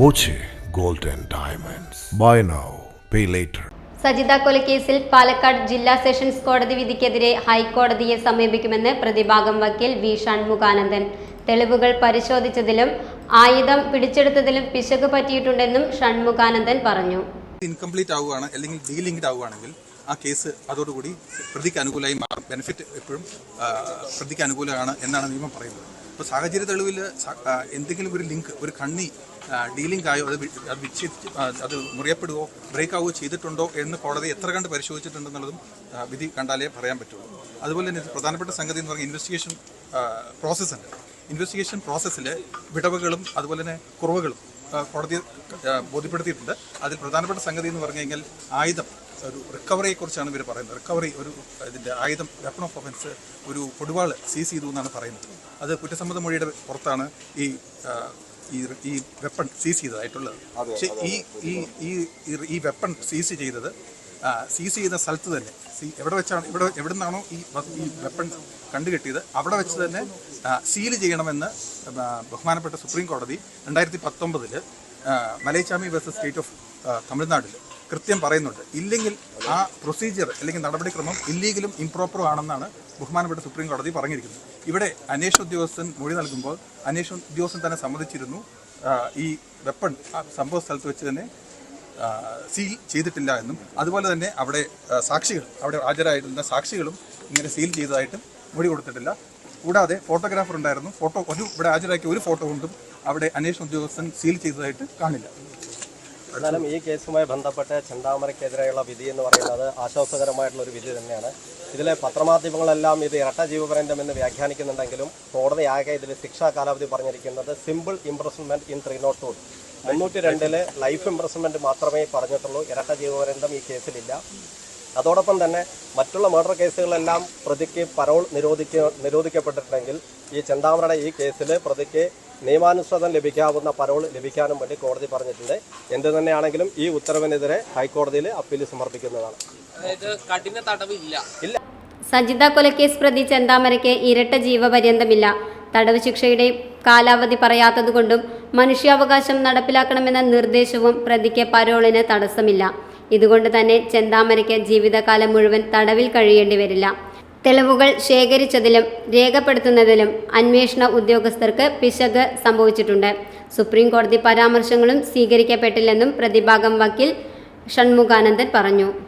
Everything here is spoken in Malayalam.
Boche gold and diamonds. Buy now pay later Sajitha കൊലക്കേസിൽ Palakkad ജില്ലാ സെഷൻസ് കോടതി വിധിക്കെതിരെ ഹൈക്കോടതിയെ സമീപിക്കുമെന്ന് പ്രതിഭാഗം വക്കീൽ വി. ഷൺമുഖാനന്ദൻ തെളിവുകൾ പരിശോധിച്ചതിലും ആയുധം പിടിച്ചെടുത്തതിലും പിശക് പറ്റിയിട്ടുണ്ടെന്നും ഷൺമുഖാനന്ദൻ പറഞ്ഞു. ഇൻകംപ്ലീറ്റ് ആവുകയാണ് അല്ലെങ്കിൽ ഡീലിങ്ക്ഡ് ആവുകയാണെങ്കിൽ ആ കേസ് അതോടുകൂടി പ്രതിക്ക് അനുകൂലമായി മാറും. ബെനിഫിറ്റ് എപ്പോഴും പ്രതിക്ക് അനുകൂലമാണ് എന്നാണ് നിയമം പറയുന്നത്. അപ്പോൾ സാഹചര്യ തെളിവിൽ എന്തെങ്കിലും ഒരു ലിങ്ക് ഒരു കണ്ണി ഡീലിംഗ് ആയോ അത് അത് വിച്ഛേദിച്ച് അത് മുറിയപ്പെടുകയോ ബ്രേക്ക് ആവുകയോ ചെയ്തിട്ടുണ്ടോ എന്ന് കോടതി എത്ര കണ്ട് പരിശോധിച്ചിട്ടുണ്ടെന്നുള്ളതും വിധി കണ്ടാലേ പറയാൻ പറ്റുള്ളൂ. അതുപോലെ തന്നെ പ്രധാനപ്പെട്ട സംഗതി എന്ന് പറഞ്ഞാൽ ഇൻവെസ്റ്റിഗേഷൻ പ്രോസസ്സുണ്ട് ഇൻവെസ്റ്റിഗേഷൻ പ്രോസസ്സിൽ വിടവുകളും അതുപോലെ തന്നെ കുറവുകളും കോടതി ബോധ്യപ്പെടുത്തിയിട്ടുണ്ട്. അതിൽ പ്രധാനപ്പെട്ട സംഗതി എന്ന് പറഞ്ഞു കഴിഞ്ഞാൽ ആയുധം ഒരു റിക്കവറിയെ കുറിച്ചാണ് ഇവർ പറയുന്നത്. റിക്കവറി ഒരു ഇതിന്റെ ആയുധം വെപ്പൺ ഓഫ് ഒഫൻസ് ഒരു കൊടുവാൾ സീസ് ചെയ്തു എന്നാണ് പറയുന്നത്. അത് കുറ്റസമ്മത മൊഴിയുടെ പുറത്താണ് ഈ ഈ ഈ വെപ്പൺ സീസ് ചെയ്തതായിട്ടുള്ളത്. പക്ഷേ ഈ ഈ- ഈ വെപ്പൺ സീസ് ചെയ്തത് സീസ് ചെയ്യുന്ന സ്ഥലത്ത് തന്നെ. എവിടെ വെച്ചാണ് ഇവിടെ എവിടെ നിന്നാണോ ഈ ഈ വെപ്പൺ കണ്ടുകെട്ടിയത് അവിടെ വെച്ച് തന്നെ സീൽ ചെയ്യണമെന്ന് ബഹുമാനപ്പെട്ട സുപ്രീം കോടതി രണ്ടായിരത്തി പത്തൊമ്പതിൽ മലൈച്ചാമി വേഴ്സസ് സ്റ്റേറ്റ് ഓഫ് തമിഴ്നാട്ടിൽ കൃത്യം പറയുന്നുണ്ട്. ഇല്ലെങ്കിൽ ആ പ്രൊസീജിയർ അല്ലെങ്കിൽ നടപടിക്രമം ഇല്ലീഗലും ഇംപ്രോപ്പറും ആണെന്നാണ് ബഹുമാനപ്പെട്ട സുപ്രീം കോടതി പറഞ്ഞിരിക്കുന്നത്. ഇവിടെ അന്വേഷണ ഉദ്യോഗസ്ഥൻ മൊഴി നൽകുമ്പോൾ അന്വേഷണ ഉദ്യോഗസ്ഥൻ തന്നെ സമ്മതിച്ചിരുന്നു. ഈ വെപ്പൺ ആ സംഭവ സ്ഥലത്ത് വെച്ച് തന്നെ സീൽ ചെയ്തിട്ടില്ല എന്നും അതുപോലെ തന്നെ അവിടെ സാക്ഷികൾ അവിടെ ഹാജരായിരുന്ന സാക്ഷികളും ഇങ്ങനെ സീൽ ചെയ്തതായിട്ടും മൊഴി കൊടുത്തിട്ടില്ല. കൂടാതെ ഫോട്ടോഗ്രാഫർ ഉണ്ടായിരുന്നു ഫോട്ടോ ഒരു ഇവിടെ ഹാജരാക്കിയ ഒരു ഫോട്ടോ കൊണ്ടും അവിടെ അന്വേഷണ ഉദ്യോഗസ്ഥൻ സീൽ ചെയ്തതായിട്ട് കാണില്ല. എന്നാലും ഈ കേസുമായി ബന്ധപ്പെട്ട് ചെണ്ടാമരയ്ക്കെതിരെയുള്ള വിധി എന്ന് പറയുന്നത് ആശ്വാസകരമായിട്ടുള്ള ഒരു വിധി തന്നെയാണ്. ഇതിലെ പത്രമാധ്യമങ്ങളെല്ലാം ഇത് ഇരട്ട ജീവപര്യന്തം എന്ന് വ്യാഖ്യാനിക്കുന്നുണ്ടെങ്കിലും കോടതി ആകെ ഇതിൽ ശിക്ഷാ കാലാവധി പറഞ്ഞിരിക്കുന്നത് simple imprisonment in three naught two മുന്നൂറ്റി രണ്ടിൽ ലൈഫ് ഇംപ്രസ്മെന്റ് മാത്രമേ പറഞ്ഞിട്ടുള്ളൂ. ഇരട്ട ജീവപര്യന്തം ഈ കേസിലില്ല. അതോടൊപ്പം തന്നെ മറ്റുള്ള മർഡർ കേസുകളെല്ലാം പ്രതിക്ക് പരോൾ നിരോധിക്ക നിരോധിക്കപ്പെട്ടിട്ടുണ്ടെങ്കിൽ ഈ ചെന്താമരയുടെ ഈ കേസിൽ പ്രതിക്ക് നിയമാനുസൃതം ലഭിക്കാവുന്ന പരോൾ ലഭിക്കാനും വേണ്ടി കോടതി പറഞ്ഞിട്ടുണ്ട്. എന്ത് തന്നെയാണെങ്കിലും ഈ ഉത്തരവിനെതിരെ ഹൈക്കോടതിയിൽ അപ്പീൽ സമർപ്പിക്കുന്നതാണ്. അതായത് കഠിന തടവില്ല. സജിത കൊലക്കേസ് പ്രതി ചെന്താമരയ്ക്ക് ഇരട്ട ജീവപര്യന്തമില്ല. തടവ് ശിക്ഷയുടെ കാലാവധി പറയാത്തതുകൊണ്ടും മനുഷ്യാവകാശം നടപ്പിലാക്കണമെന്ന നിർദ്ദേശവും പ്രതിക്ക് പരോളിന് തടസ്സമില്ല. ഇതുകൊണ്ട് തന്നെ ചെന്താമരയ്ക്ക് ജീവിതകാലം മുഴുവൻ തടവിൽ കഴിയേണ്ടി വരില്ല. തെളിവുകൾ ശേഖരിച്ചതിലും രേഖപ്പെടുത്തുന്നതിലും അന്വേഷണ ഉദ്യോഗസ്ഥർക്ക് പിശക് സംഭവിച്ചിട്ടുണ്ട്. സുപ്രീം കോടതി പരാമർശങ്ങളും സ്വീകരിക്കപ്പെട്ടില്ലെന്നും പ്രതിഭാഗം വക്കീൽ ഷൺമുഖാനന്ദൻ പറഞ്ഞു.